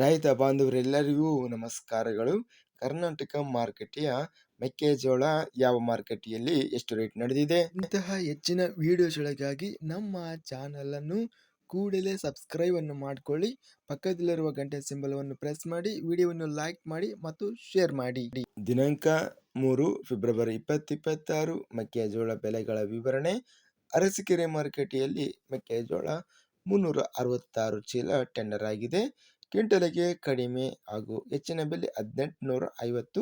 ರೈತ ಬಾಂಧವರೆಲ್ಲರಿಗೂ ನಮಸ್ಕಾರಗಳು. ಕರ್ನಾಟಕ ಮಾರುಕಟ್ಟೆಯ ಮೆಕ್ಕೆಜೋಳ ಯಾವ ಮಾರುಕಟ್ಟೆಯಲ್ಲಿ ಎಷ್ಟು ರೇಟ್ ನಡೆದಿದೆ? ಇಂತಹ ಹೆಚ್ಚಿನ ವಿಡಿಯೋಸ್ಗಳಿಗಾಗಿ ನಮ್ಮ ಚಾನಲ್ ಅನ್ನು ಕೂಡಲೇ ಸಬ್ಸ್ಕ್ರೈಬ್ ಅನ್ನು ಮಾಡಿಕೊಳ್ಳಿ. ಪಕ್ಕದಲ್ಲಿರುವ ಗಂಟೆ ಸಿಂಬಲವನ್ನು ಪ್ರೆಸ್ ಮಾಡಿ, ವಿಡಿಯೋವನ್ನು ಲೈಕ್ ಮಾಡಿ ಮತ್ತು ಶೇರ್ ಮಾಡಿ. ದಿನಾಂಕ ಮೂರು ಫೆಬ್ರವರಿ ಇಪ್ಪತ್ತಿಪ್ಪತ್ತಾರು, ಮೆಕ್ಕೆಜೋಳ ಬೆಲೆಗಳ ವಿವರಣೆ. ಅರಸಿಕೆರೆ ಮಾರುಕಟ್ಟೆಯಲ್ಲಿ ಮೆಕ್ಕೆಜೋಳ ಮುನ್ನೂರ ಅರವತ್ತಾರು ಚೀಲ ಟೆಂಡರ್ ಆಗಿದೆ. ಕ್ವಿಂಟಲಿಗೆ ಕಡಿಮೆ ಹಾಗೂ ಹೆಚ್ಚಿನ ಬೆಲೆ ಹದಿನೆಂಟುನೂರ ಐವತ್ತು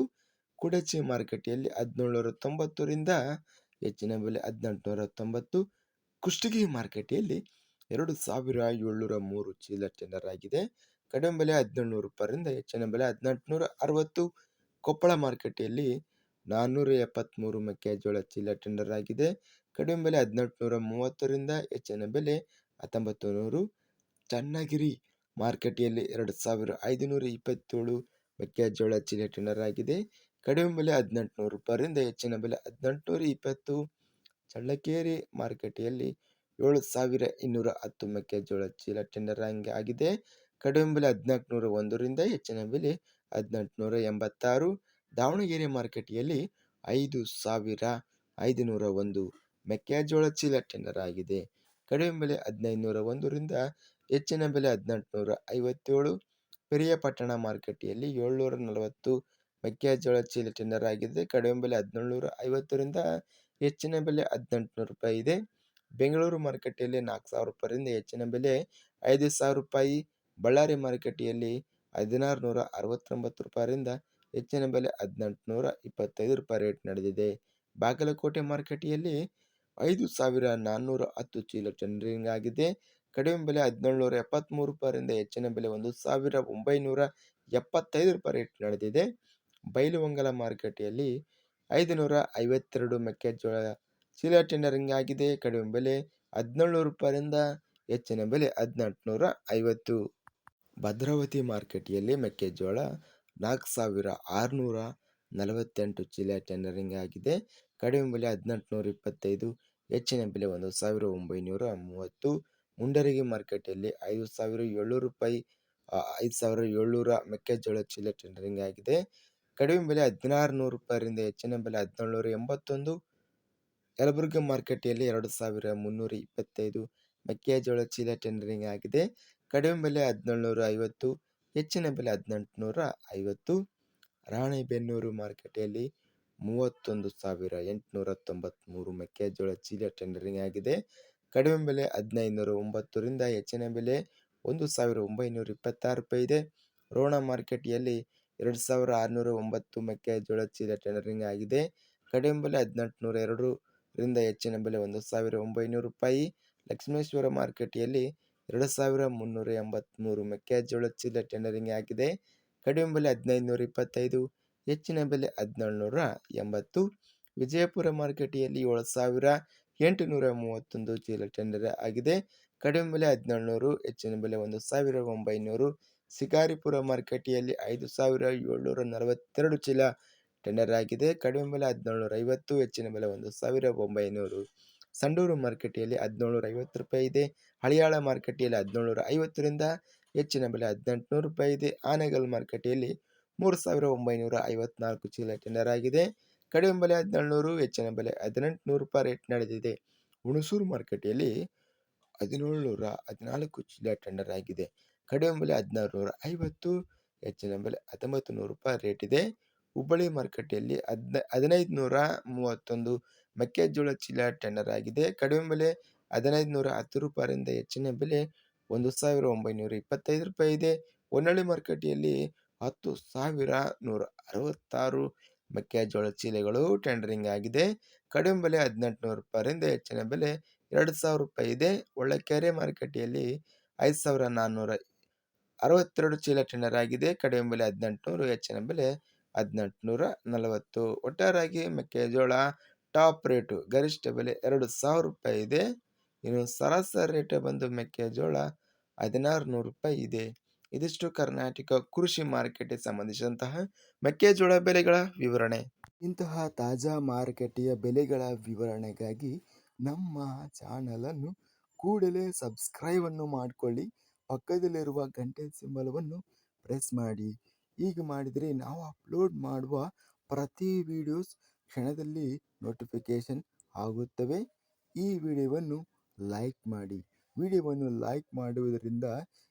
ಕುಡಚಿ ಮಾರುಕಟ್ಟೆಯಲ್ಲಿ ಹದಿನೇಳುನೂರ ತೊಂಬತ್ತರಿಂದ ಹೆಚ್ಚಿನ ಬೆಲೆ ಹದಿನೆಂಟುನೂರ ತೊಂಬತ್ತು ಕುಷ್ಟಗಿ ಮಾರುಕಟ್ಟೆಯಲ್ಲಿ ಎರಡು ಸಾವಿರ ಏಳ್ನೂರ ಮೂರು ಚೀಲ ಟೆಂಡರ್ ಆಗಿದೆ. ಕಡಿಮೆ ಬೆಲೆ ಹದಿನೇಳುನೂರು ರೂಪಾಯಿಂದ ಹೆಚ್ಚಿನ ಬೆಲೆ ಹದಿನೆಂಟುನೂರ ಅರವತ್ತು ಕೊಪ್ಪಳ ಮಾರುಕಟ್ಟೆಯಲ್ಲಿ ನಾನ್ನೂರ ಎಪ್ಪತ್ತ್ಮೂರು ಮೆಕ್ಕೆಜೋಳ ಚೀಲ ಟೆಂಡರ್ ಆಗಿದೆ. ಕಡಿಮೆ ಬೆಲೆ ಹದಿನೆಂಟುನೂರ ಮೂವತ್ತರಿಂದ ಹೆಚ್ಚಿನ ಬೆಲೆ ಹತ್ತೊಂಬತ್ತು ನೂರು ಚನ್ನಗಿರಿ ಮಾರುಕಟ್ಟೆಯಲ್ಲಿ ಎರಡು ಸಾವಿರ ಐದುನೂರ ಇಪ್ಪತ್ತೇಳು ಮೆಕ್ಕೆಜೋಳ ಚೀಲ ಟೆಂಡರ್ ಆಗಿದೆ ಕಡಿಮೆ ಬೆಲೆ ಹದಿನೆಂಟುನೂರು ರೂಪಾಯಿಂದ ಹೆಚ್ಚಿನ ಬೆಲೆ ಹದಿನೆಂಟುನೂರ ಇಪ್ಪತ್ತು ಚಳ್ಳಕೆರೆ ಮಾರುಕಟ್ಟೆಯಲ್ಲಿ ಏಳು ಸಾವಿರ ಇನ್ನೂರ ಹತ್ತು ಮೆಕ್ಕೆಜೋಳ ಚೀಲ ಟೆಂಡರ್ ಆಗಿದೆ ಕಡಿಮೆ ಬೆಲೆ ಹದಿನಾಲ್ಕುನೂರ ಒಂದರಿಂದ ಹೆಚ್ಚಿನ ಬೆಲೆ ಹದಿನೆಂಟುನೂರ ಎಂಬತ್ತಾರು ದಾವಣಗೆರೆ ಮಾರುಕಟ್ಟೆಯಲ್ಲಿ ಐದು ಸಾವಿರ ಐದುನೂರ ಒಂದು ಮೆಕ್ಕೆಜೋಳ ಚೀಲ ಟೆಂಡರ್ ಆಗಿದೆ ಕಡಿಮೆ ಬೆಲೆ ಹದಿನೈದುನೂರ ಒಂದರಿಂದ ಹೆಚ್ಚಿನ ಬೆಲೆ ಹದಿನೆಂಟುನೂರ ಐವತ್ತೇಳು ಪಟ್ಟಣ ಮಾರುಕಟ್ಟೆಯಲ್ಲಿ ಏಳ್ನೂರ ನಲವತ್ತು ಮೆಕ್ಕೆಜೋಳ ಚೀಲ ಟೆಂಡರ್ ಆಗಿದೆ ಕಡಿಮೆ ಬೆಲೆ ಹದಿನೇಳುನೂರ ಐವತ್ತರಿಂದ ಹೆಚ್ಚಿನ ಬೆಲೆ ಹದಿನೆಂಟುನೂರು ರೂಪಾಯಿ ಇದೆ ಬೆಂಗಳೂರು ಮಾರುಕಟ್ಟೆಯಲ್ಲಿ ನಾಲ್ಕು ಸಾವಿರ ರೂಪಾಯಿಂದ ಹೆಚ್ಚಿನ ಬೆಲೆ ಐದು ಸಾವಿರ ರೂಪಾಯಿ. ಬಳ್ಳಾರಿ ಮಾರುಕಟ್ಟೆಯಲ್ಲಿ ಹದಿನಾರು ನೂರ ಅರವತ್ತೊಂಬತ್ತು ರೂಪಾಯಿಂದ ಹೆಚ್ಚಿನ ಬೆಲೆ ಹದಿನೆಂಟುನೂರ ಇಪ್ಪತ್ತೈದು ರೂಪಾಯಿ ರೇಟ್ ನಡೆದಿದೆ. ಬಾಗಲಕೋಟೆ ಮಾರುಕಟ್ಟೆಯಲ್ಲಿ ಐದು ಸಾವಿರ ನಾನ್ನೂರ ಹತ್ತು ಚೀಲ ಟೆಂಡರಿಂಗ್ ಆಗಿದೆ ಕಡಿಮೆ ಬೆಲೆ ಹದಿನೇಳುನೂರ ಎಪ್ಪತ್ತ್ಮೂರು ರೂಪಾಯಿಂದ ಹೆಚ್ಚಿನ ಬೆಲೆ ಒಂದು ಸಾವಿರ ಒಂಬೈನೂರ ಎಪ್ಪತ್ತೈದು ರೂಪಾಯಿ ರೇಟ್ ನಡೆದಿದೆ. ಬೈಲುವಂಗಲ ಮಾರುಕಟ್ಟೆಯಲ್ಲಿ ಐದುನೂರ ಐವತ್ತೆರಡು ಮೆಕ್ಕೆಜೋಳ ಚೀಲ ಟೆಂಡರಿಂಗ್ ಆಗಿದೆ. ಕಡಿಮೆ ಬೆಲೆ ಹದಿನೇಳುನೂರು ರೂಪಾಯಿಂದ ಹೆಚ್ಚಿನ ಬೆಲೆ ಹದಿನೆಂಟುನೂರ ಐವತ್ತು. ಭದ್ರಾವತಿ ಮಾರುಕಟ್ಟೆಯಲ್ಲಿ ಮೆಕ್ಕೆಜೋಳ ನಾಲ್ಕು ಸಾವಿರ ಆರುನೂರ ನಲವತ್ತೆಂಟು ಚೀಲ ಟೆಂಡರಿಂಗ್ ಆಗಿದೆ. ಕಡಿಮೆ ಬೆಲೆ ಹದಿನೆಂಟುನೂರ ಇಪ್ಪತ್ತೈದು, ಹೆಚ್ಚಿನ ಬೆಲೆ ಒಂದು ಸಾವಿರ ಒಂಬೈನೂರ ಮೂವತ್ತು. ಮುಂಡರಗಿ ಮಾರ್ಕೆಟಲ್ಲಿ ಐದು ಸಾವಿರ ಏಳ್ನೂರು ರೂಪಾಯಿ ಐದು ಸಾವಿರ ಏಳ್ನೂರ ಮೆಕ್ಕೆಜೋಳ ಚೀಲ ಟೆಂಡರಿಂಗ್ ಆಗಿದೆ. ಕಡಿಮೆ ಬೆಲೆ ಹದಿನಾರು ನೂರು ರೂಪಾಯಿಯಿಂದ ಹೆಚ್ಚಿನ ಬೆಲೆ ಹದಿನೇಳುನೂರ ಎಂಬತ್ತೊಂದು. ಯಲಬುರ್ಗಿ ಅಲ್ಲಿ ಎರಡು ಸಾವಿರ ಮುನ್ನೂರ ಇಪ್ಪತ್ತೈದು ಮೆಕ್ಕೆಜೋಳ ಚೀಲ ಟೆಂಡರಿಂಗ್ ಆಗಿದೆ. ಕಡಿಮೆ ಬೆಲೆ ಹದಿನೇಳುನೂರ ಐವತ್ತು, ಹೆಚ್ಚಿನ ಬೆಲೆ ಹದಿನೆಂಟುನೂರ ಐವತ್ತು. ರಾಣೆಬೆನ್ನೂರು ಮಾರುಕಟ್ಟೆಯಲ್ಲಿ ಮೂವತ್ತೊಂದು ಸಾವಿರ ಎಂಟುನೂರ ತೊಂಬತ್ತ್ಮೂರು ಮೆಕ್ಕೆಜೋಳ ಚೀಲ ಟೆಂಡರಿಂಗ್ ಆಗಿದೆ. ಕಡಿಮೆ ಬೆಲೆ ಹದಿನೈದುನೂರ ಒಂಬತ್ತರಿಂದ ಹೆಚ್ಚಿನ ಬೆಲೆ ಒಂದು ಸಾವಿರ ಒಂಬೈನೂರ ಇಪ್ಪತ್ತಾರು ರೂಪಾಯಿ ಇದೆ. ರೋಣ ಮಾರ್ಕೆಟಿಯಲ್ಲಿ ಎರಡು ಸಾವಿರ ಆರುನೂರ ಒಂಬತ್ತು ಮೆಕ್ಕೆಜೋಳ ಚೀಲ ಟೆಂಡರಿಂಗ್ ಆಗಿದೆ. ಕಡಿಮೆ ಬೆಲೆ ಹದಿನೆಂಟುನೂರ ಎರಡರಿಂದ ಹೆಚ್ಚಿನ ಬೆಲೆ ಒಂದು ಸಾವಿರ ಒಂಬೈನೂರು ರೂಪಾಯಿ. ಲಕ್ಷ್ಮೇಶ್ವರ ಮಾರ್ಕೆಟಿಯಲ್ಲಿ ಎರಡು ಸಾವಿರ ಮುನ್ನೂರ ಎಂಬತ್ತ್ಮೂರು ಮೆಕ್ಕೆಜೋಳ ಚೀಲ ಟೆಂಡರಿಂಗ್ ಆಗಿದೆ. ಕಡಿಮೆ ಬೆಲೆ ಹದಿನೈದುನೂರ ಇಪ್ಪತ್ತೈದು ಹೆಚ್ಚಿನ ಬೆಲೆ ಹದಿನೇಳುನೂರ ಎಂಬತ್ತು ವಿಜಯಪುರ ಮಾರ್ಕೆಟಿಯಲ್ಲಿ ಏಳು ಸಾವಿರ ಎಂಟುನೂರ ಮೂವತ್ತೊಂದು ಚೀಲ ಟೆಂಡರ್ ಆಗಿದೆ. ಕಡಿಮೆ ಬೆಲೆ ಹದಿನೇಳುನೂರು, ಹೆಚ್ಚಿನ ಬೆಲೆ ಒಂದು ಸಾವಿರ ಒಂಬೈನೂರು. ಶಿಕಾರಿಪುರ ಮಾರುಕಟ್ಟೆಯಲ್ಲಿ ಐದು ಸಾವಿರ ಏಳ್ನೂರ ನಲವತ್ತೆರಡು ಚೀಲ ಟೆಂಡರ್ ಆಗಿದೆ. ಕಡಿಮೆ ಬೆಲೆ ಹದಿನೇಳುನೂರ ಐವತ್ತು, ಹೆಚ್ಚಿನ ಬೆಲೆ ಒಂದು ಸಾವಿರ ಒಂಬೈನೂರು. ಸಂಡೂರು ಮಾರುಕಟ್ಟೆಯಲ್ಲಿ ಹದಿನೇಳುನೂರ ಐವತ್ತು ರೂಪಾಯಿ ಇದೆ. ಹಳಿಯಾಳ ಮಾರುಕಟ್ಟೆಯಲ್ಲಿ ಹದಿನೇಳುನೂರ ಐವತ್ತರಿಂದ, ಹೆಚ್ಚಿನ ಬೆಲೆ ಹದಿನೆಂಟುನೂರು ರೂಪಾಯಿ ಇದೆ. ಆನೆಗಲ್ ಮಾರುಕಟ್ಟೆಯಲ್ಲಿ ಮೂರು ಸಾವಿರ ಒಂಬೈನೂರ ಐವತ್ನಾಲ್ಕು ಚೀಲ ಟೆಂಡರ್ ಆಗಿದೆ. ಕಡಿಮೆ ಬೆಲೆ ಹದಿನೇಳುನೂರು, ಹೆಚ್ಚಿನ ಬೆಲೆ ಹದಿನೆಂಟುನೂರು ರೂಪಾಯಿ ರೇಟ್ ನಡೆದಿದೆ. ಹುಣಸೂರು ಮಾರುಕಟ್ಟೆಯಲ್ಲಿ ಹದಿನೇಳು ನೂರ ಹದಿನಾಲ್ಕು ಚೀಲ ಟೆಂಡರ್ ಆಗಿದೆ. ಕಡಿಮೆ ಬೆಲೆ ಹದಿನಾರು ನೂರ ಐವತ್ತು, ಹೆಚ್ಚಿನ ಬೆಲೆ ಹತ್ತೊಂಬತ್ತು ನೂರು ರೂಪಾಯಿ ರೇಟ್ ಇದೆ. ಹುಬ್ಬಳ್ಳಿ ಮಾರುಕಟ್ಟೆಯಲ್ಲಿ ಹದಿನೈ ಹದಿನೈದು ನೂರ ಮೂವತ್ತೊಂದು ಮೆಕ್ಕೆಜೋಳ ಚೀಲ ಟೆಂಡರ್ ಆಗಿದೆ. ಕಡಿಮೆ ಬೆಲೆ ಹದಿನೈದು ನೂರ ಹತ್ತು ರೂಪಾಯಿಯಿಂದ ಹೆಚ್ಚಿನ ಬೆಲೆ ಒಂದು ಸಾವಿರ ಒಂಬೈನೂರ ಇಪ್ಪತ್ತೈದು ರೂಪಾಯಿ ಇದೆ. ಹೊನ್ನಳ್ಳಿ ಮಾರುಕಟ್ಟೆಯಲ್ಲಿ ಹತ್ತು ಸಾವಿರ ನೂರ ಅರವತ್ತಾರು ಮೆಕ್ಕೆಜೋಳ ಚೀಲಗಳು ಟೆಂಡರಿಂಗ್ ಆಗಿದೆ. ಕಡಿಮೆ ಬೆಲೆ ಹದಿನೆಂಟುನೂರು ರೂಪಾಯಿಂದ ಹೆಚ್ಚಿನ ಬೆಲೆ ಎರಡು ಸಾವಿರ ರೂಪಾಯಿ ಇದೆ. ಒಳ್ಳೆಕೆರೆ ಮಾರುಕಟ್ಟೆಯಲ್ಲಿ ಐದು ಸಾವಿರ ನಾನ್ನೂರ ಅರವತ್ತೆರಡು ಚೀಲ ಟೆಂಡರ್ ಆಗಿದೆ. ಕಡಿಮೆ ಬೆಲೆ ಹದಿನೆಂಟುನೂರು, ಹೆಚ್ಚಿನ ಬೆಲೆ ಹದಿನೆಂಟುನೂರ ನಲವತ್ತು. ಒಟ್ಟಾರಾಗಿ ಮೆಕ್ಕೆಜೋಳ ಟಾಪ್ ರೇಟು ಗರಿಷ್ಠ ಬೆಲೆ ಎರಡು ಸಾವಿರ ರೂಪಾಯಿ ಇದೆ. ಇನ್ನು ಸರಾಸರಿ ರೇಟ್ ಬಂದು ಮೆಕ್ಕೆಜೋಳ ಹದಿನಾರು ನೂರು ರೂಪಾಯಿ ಇದೆ. ಇದಿಷ್ಟು ಕರ್ನಾಟಕ ಕೃಷಿ ಮಾರುಕಟ್ಟೆ ಸಂಬಂಧಿಸಿದಂತಹ ಮೆಕ್ಕೆಜೋಳ ಬೆಲೆಗಳ ವಿವರಣೆ. ಇಂತಹ ತಾಜಾ ಮಾರುಕಟ್ಟೆಯ ಬೆಲೆಗಳ ವಿವರಣೆಗಾಗಿ ನಮ್ಮ ಚಾನಲನ್ನು ಕೂಡಲೇ ಸಬ್ಸ್ಕ್ರೈಬನ್ನು ಮಾಡಿಕೊಳ್ಳಿ. ಪಕ್ಕದಲ್ಲಿರುವ ಗಂಟೆ ಸಿಂಬಲವನ್ನು ಪ್ರೆಸ್ ಮಾಡಿ. ಹೀಗೆ ಮಾಡಿದರೆ ನಾವು ಅಪ್ಲೋಡ್ ಮಾಡುವ ಪ್ರತಿ ವಿಡಿಯೋಸ್ ಕ್ಷಣದಲ್ಲಿ ನೋಟಿಫಿಕೇಷನ್ ಆಗುತ್ತವೆ. ಈ ವಿಡಿಯೋವನ್ನು ಲೈಕ್ ಮಾಡಿ. ವಿಡಿಯೋವನ್ನು ಲೈಕ್ ಮಾಡುವುದರಿಂದ